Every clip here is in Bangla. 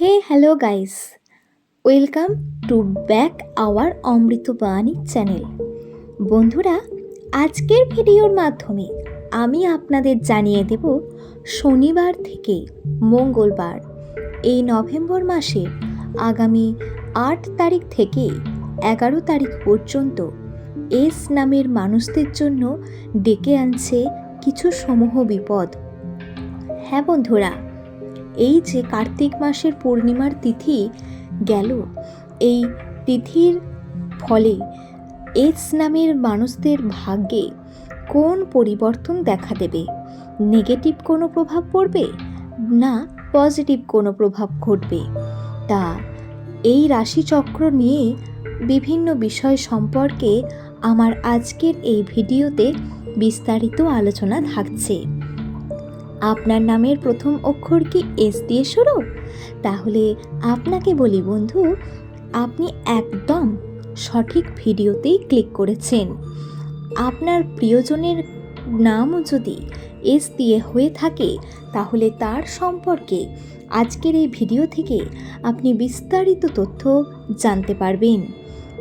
Hey hello guys welcome to back our Amritabani channel বন্ধুরা, আজকের ভিডিওর মাধ্যমে আমি আপনাদের জানিয়ে দেব শনিবার থেকে মঙ্গলবার এই নভেম্বর মাসের আগামী আট তারিখ থেকে এগারো তারিখ পর্যন্ত এস নামের মানুষদের জন্য ডেকে আনছে কিছু সমূহ বিপদ। হ্যাঁ বন্ধুরা এই যে কার্তিক মাসের পূর্ণিমার তিথি গেল, এই তিথির ফলে এস নামের মানুষদের ভাগ্যে কোন পরিবর্তন দেখা দেবে? নেগেটিভ কোনো প্রভাব পড়বে না পজিটিভ কোনো প্রভাব ঘটবে? তা এই রাশিচক্র নিয়ে বিভিন্ন বিষয় সম্পর্কে আমার আজকের এই ভিডিওতে বিস্তারিত আলোচনা থাকছে। আপনার নামের প্রথম অক্ষর কি এস দিয়ে শুরু? তাহলে আপনাকে বলি বন্ধু, আপনি একদম সঠিক ভিডিওতেই ক্লিক করেছেন। আপনার প্রিয়জনের নামও যদি এস দিয়ে হয়ে থাকে, তাহলে তার সম্পর্কে আজকের এই ভিডিও থেকে আপনি বিস্তারিত তথ্য জানতে পারবেন।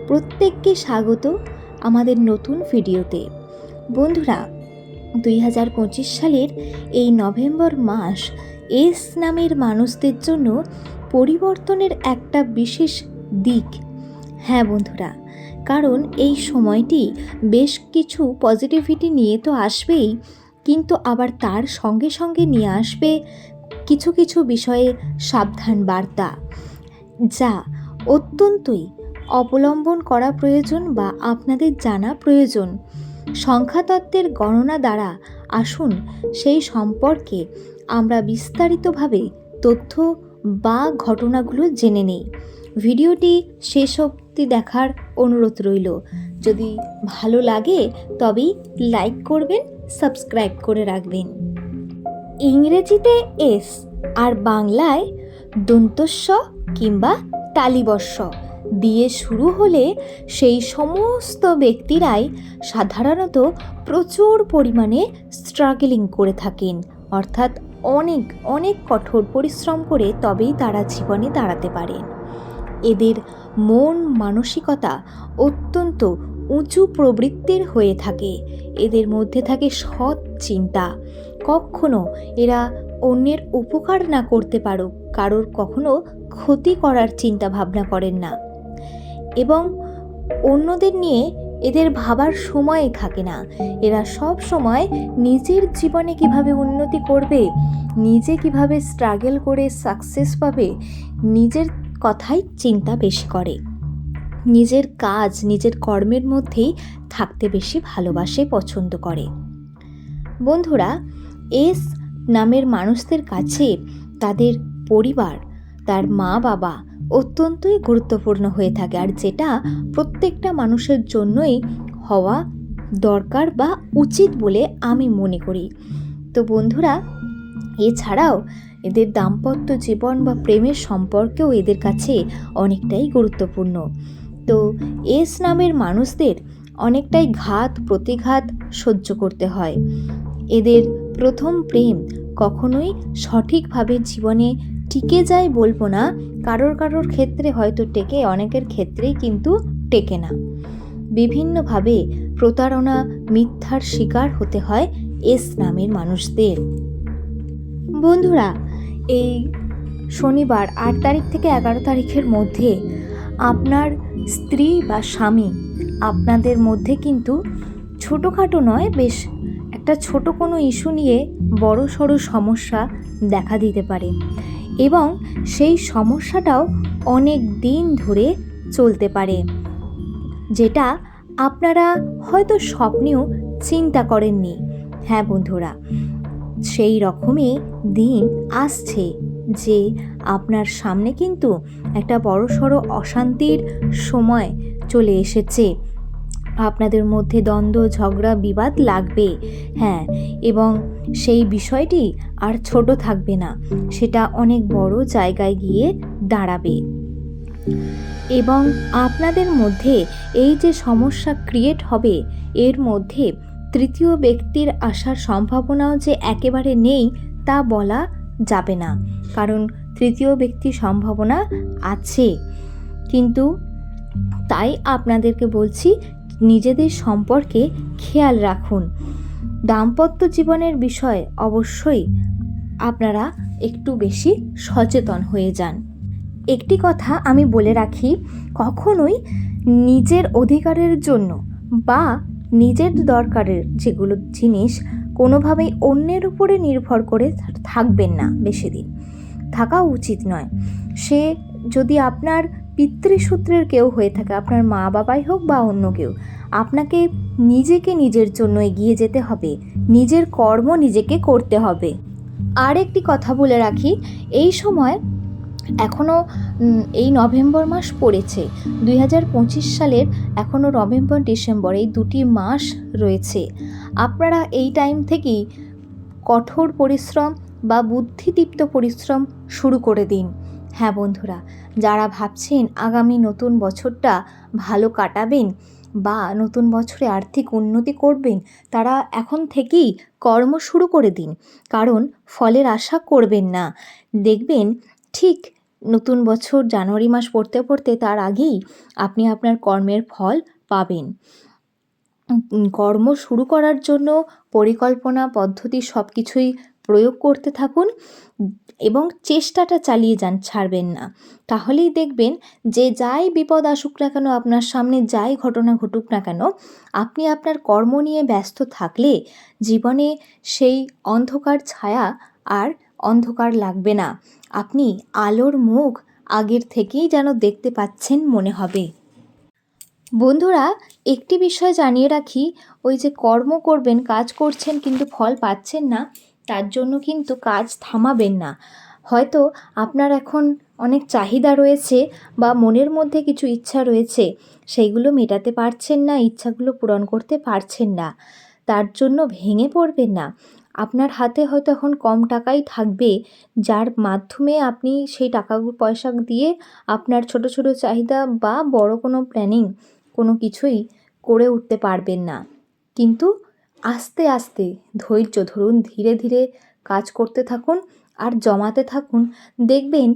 প্রত্যেককে স্বাগত আমাদের নতুন ভিডিওতে। বন্ধুরা দুই হাজার পঁচিশ সালের এই নভেম্বর মাস এস নামের মানুষদের জন্য পরিবর্তনের একটা বিশেষ দিক। হ্যাঁ বন্ধুরা, কারণ এই সময়টি বেশ কিছু পজিটিভিটি নিয়ে তো আসবেই, কিন্তু আবার তার সঙ্গে সঙ্গে নিয়ে আসবে কিছু কিছু বিষয়ে সাবধান বার্তা, যা অত্যন্তই অবলম্বন করা প্রয়োজন বা আপনাদের জানা প্রয়োজন। সংখ্যাতত্ত্বের গণনা দ্বারা আসুন সেই সম্পর্কে আমরা বিস্তারিতভাবে তথ্য বা ঘটনাগুলো জেনে নেই। ভিডিওটি শেষ অবধি দেখার অনুরোধ রইল। যদি ভালো লাগে, তবেই লাইক করবেন, সাবস্ক্রাইব করে রাখবেন। ইংরেজিতে এস আর বাংলায় দন্তস্ব কিংবা তালিবস্য দিয়ে শুরু হলে সেই সমস্ত ব্যক্তিরাই সাধারণত প্রচুর পরিমাণে স্ট্রাগলিং করে থাকেন। অর্থাৎ অনেক অনেক কঠোর পরিশ্রম করে তবেই তারা জীবনে দাঁড়াতে পারেন। এদের মন মানসিকতা অত্যন্ত উঁচু প্রবৃত্তির হয়ে থাকে। এদের মধ্যে থাকে সৎ চিন্তা। কখনো এরা অন্যের উপকার না করতে পারুক, কারোর কখনো ক্ষতি করার চিন্তা ভাবনা করেন না। এবং অন্যদের নিয়ে এদের ভাবার সময় থাকে না। এরা সব সময় নিজের জীবনে কীভাবে উন্নতি করবে, নিজে কীভাবে স্ট্রাগল করে সাকসেস পাবে, নিজের কথাই চিন্তা বেশি করে। নিজের কাজ, নিজের কর্মের মধ্যেই থাকতে বেশি ভালোবাসে, পছন্দ করে। বন্ধুরা, এস নামের মানুষদের কাছে তাদের পরিবার, তার মা বাবা অত্যন্তই গুরুত্বপূর্ণ হয়ে থাকে আর যেটা প্রত্যেকটা মানুষের জন্যই হওয়া দরকার বা উচিত বলে আমি মনে করি। তো বন্ধুরা, এছাড়াও এদের দাম্পত্য জীবন বা প্রেমের সম্পর্কেও এদের কাছে অনেকটাই গুরুত্বপূর্ণ। তো এস নামের মানুষদের অনেকটাই ঘাত, প্রতিঘাত সহ্য করতে হয়। এদের প্রথম প্রেম কখনোই সঠিকভাবে জীবনে টিকে যায় বলব না, কারোর কারোর ক্ষেত্রে হয়তো টেকে, অনেকের ক্ষেত্রেই কিন্তু টেকে না। বিভিন্নভাবে প্রতারণা, মিথ্যার শিকার হতে হয় এস নামের মানুষদের। বন্ধুরা, এই শনিবার আট তারিখ থেকে এগারো তারিখের মধ্যে আপনার স্ত্রী বা স্বামী আপনাদের মধ্যে কিন্তু ছোটোখাটো নয়, বেশ একটা ছোট কোনো ইস্যু নিয়ে বড় সড়ো সমস্যা দেখা দিতে পারে। এবং সেই সমস্যাটাও অনেক দিন ধরে চলতে পারে, যেটা আপনারা হয়তো স্বপ্নেও চিন্তা করেননি। হ্যাঁ বন্ধুরা, সেই রকমই দিন আসছে যে আপনার সামনে কিন্তু একটা বড় সড়ো অশান্তির সময় চলে এসেছে। আপনাদের মধ্যে দ্বন্দ্ব, ঝগড়া, বিবাদ লাগবে। হ্যাঁ এবং সেই বিষয়টি আর ছোট থাকবে না। সেটা অনেক বড় জায়গায় গিয়ে দাঁড়াবে। এবং আপনাদের মধ্যে এই যে সমস্যা ক্রিয়েট হবে, এর মধ্যে তৃতীয় ব্যক্তির আসার সম্ভাবনাও যে একেবারে নেই, তা বলা যাবে না। কারণ তৃতীয় ব্যক্তির সম্ভাবনা আছে। কিন্তু তাই আপনাদেরকে বলছি নিজেদের সম্পর্কে খেয়াল রাখুন। দাম্পত্য জীবনের বিষয়ে অবশ্যই আপনারা একটু বেশি সচেতন হয়ে যান। একটি কথা আমি বলে রাখি, কখনোই নিজের অধিকারের জন্য বা নিজের দরকারের যেগুলো জিনিস কোনোভাবেই অন্যের উপরে নির্ভর করে থাকবেন না বেশি দিন। থাকা উচিত নয়। সে যদি আপনার পিতৃসূত্রের কেউ হয়ে থাকে, আপনার মা বাবাই হোক বা অন্য কেউ, আপনাকে নিজেকে নিজের জন্য এগিয়ে যেতে হবে, নিজের কর্ম নিজেকে করতে হবে। আর একটি কথা বলে রাখি, এই সময় এখনও এই নভেম্বর মাস পড়েছে, দুই হাজার পঁচিশ সালের এখনও নভেম্বর, ডিসেম্বর, এই দুটি মাস রয়েছে। আপনারা এই টাইম থেকেই কঠোর পরিশ্রম বা বুদ্ধিদীপ্ত পরিশ্রম শুরু করে দিন। হ্যাঁ বন্ধুরা, যারা ভাবছেন আগামী নতুন বছরটা ভালো কাটাবেন বা নতুন বছরে আর্থিক উন্নতি করবেন, তারা এখন থেকেই কর্ম শুরু করে দিন। কারণ ফলের আশা করবেন না। দেখবেন ঠিক নতুন বছর জানুয়ারি মাস পড়তে পড়তে তার আগেই আপনি আপনার কর্মের ফল পাবেন। কর্ম শুরু করার জন্য পরিকল্পনা, পদ্ধতি সব কিছুই প্রয়োগ করতে থাকুন এবং চেষ্টাটা চালিয়ে যান, ছাড়বেন না। তাহলেই দেখবেন যে যাই বিপদ আসুক না কেন, আপনার সামনে যাই ঘটনা ঘটুক না কেন, আপনি আপনার কর্ম নিয়ে ব্যস্ত থাকলে জীবনে সেই অন্ধকার ছায়া আর অন্ধকার লাগবে না। আপনি আলোর মুখ আগের থেকেই যেন দেখতে পাচ্ছেন মনে হবে। বন্ধুরা, একটি বিষয় জানিয়ে রাখি, ওই যে কর্ম করবেন, কাজ করছেন কিন্তু ফল পাচ্ছেন না তার জন্য কিন্তু কাজ থামাবেন না। হয়তো আপনার এখন অনেক চাহিদা রয়েছে বা মনের মধ্যে কিছু ইচ্ছা রয়েছে, সেইগুলো মেটাতে পারছেন না, ইচ্ছাগুলো পূরণ করতে পারছেন না। তার জন্য ভেঙে পড়বেন না। আপনার হাতে হয়তো এখন কম টাকাই থাকবে, যার মাধ্যমে আপনি সেই টাকা পয়সা দিয়ে আপনার ছোট ছোট চাহিদা বা বড় কোনো প্ল্যানিং কোনো কিছুই করে উঠতে পারবেন না। কিন্তু আস্তে আস্তে ধৈর্য ধরুন, ধীরে ধীরে কাজ করতে থাকুন আর জমাতে থাকুন। দেখবেন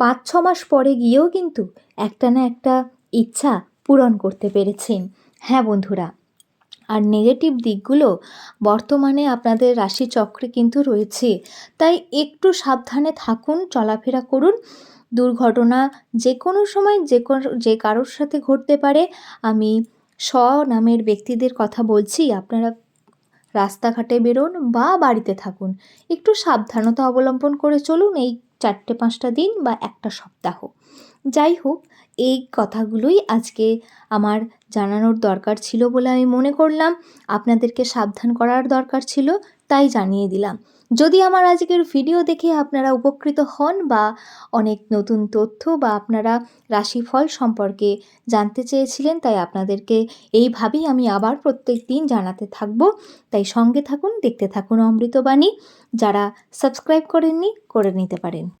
পাঁচ, ছ মাস পরে গিয়েও কিন্তু একটা না একটা ইচ্ছা পূরণ করতে পেরেছেন। হ্যাঁ বন্ধুরা, আর নেগেটিভ দিকগুলো বর্তমানে আপনাদের রাশিচক্রে কিন্তু রয়েছে। তাই একটু সাবধানে থাকুন, চলাফেরা করুন। দুর্ঘটনা যে কোনো সময় যে যে কারোর সাথে ঘটতে পারে, আমি স্ব নামের ব্যক্তিদের কথা বলছি। আপনারা রাস্তাঘাটে বেরোন বা বাড়িতে থাকুন। একটু সাবধানতা অবলম্বন করে চলুন এই চারটে পাঁচটা দিন বা একটা সপ্তাহ। যাই হোক, এই কথাগুলোই আজকে আমার জানানোর দরকার ছিল বলে আমি মনে করলাম। আপনাদেরকে সাবধান করার দরকার ছিল, তাই জানিয়ে দিলাম। যদি আমার আজকের ভিডিও দেখে আপনারা উপকৃত হন বা অনেক নতুন তথ্য বা আপনারা রাশিফল সম্পর্কে জানতে চেয়েছিলেন, তাই আপনাদেরকে এইভাবেই আমি আবার প্রত্যেক দিন জানাতে থাকব। তাই সঙ্গে থাকুন, দেখতে থাকুন অমৃতবাণী। যারা সাবস্ক্রাইব করেননি, করে নিতে পারেন।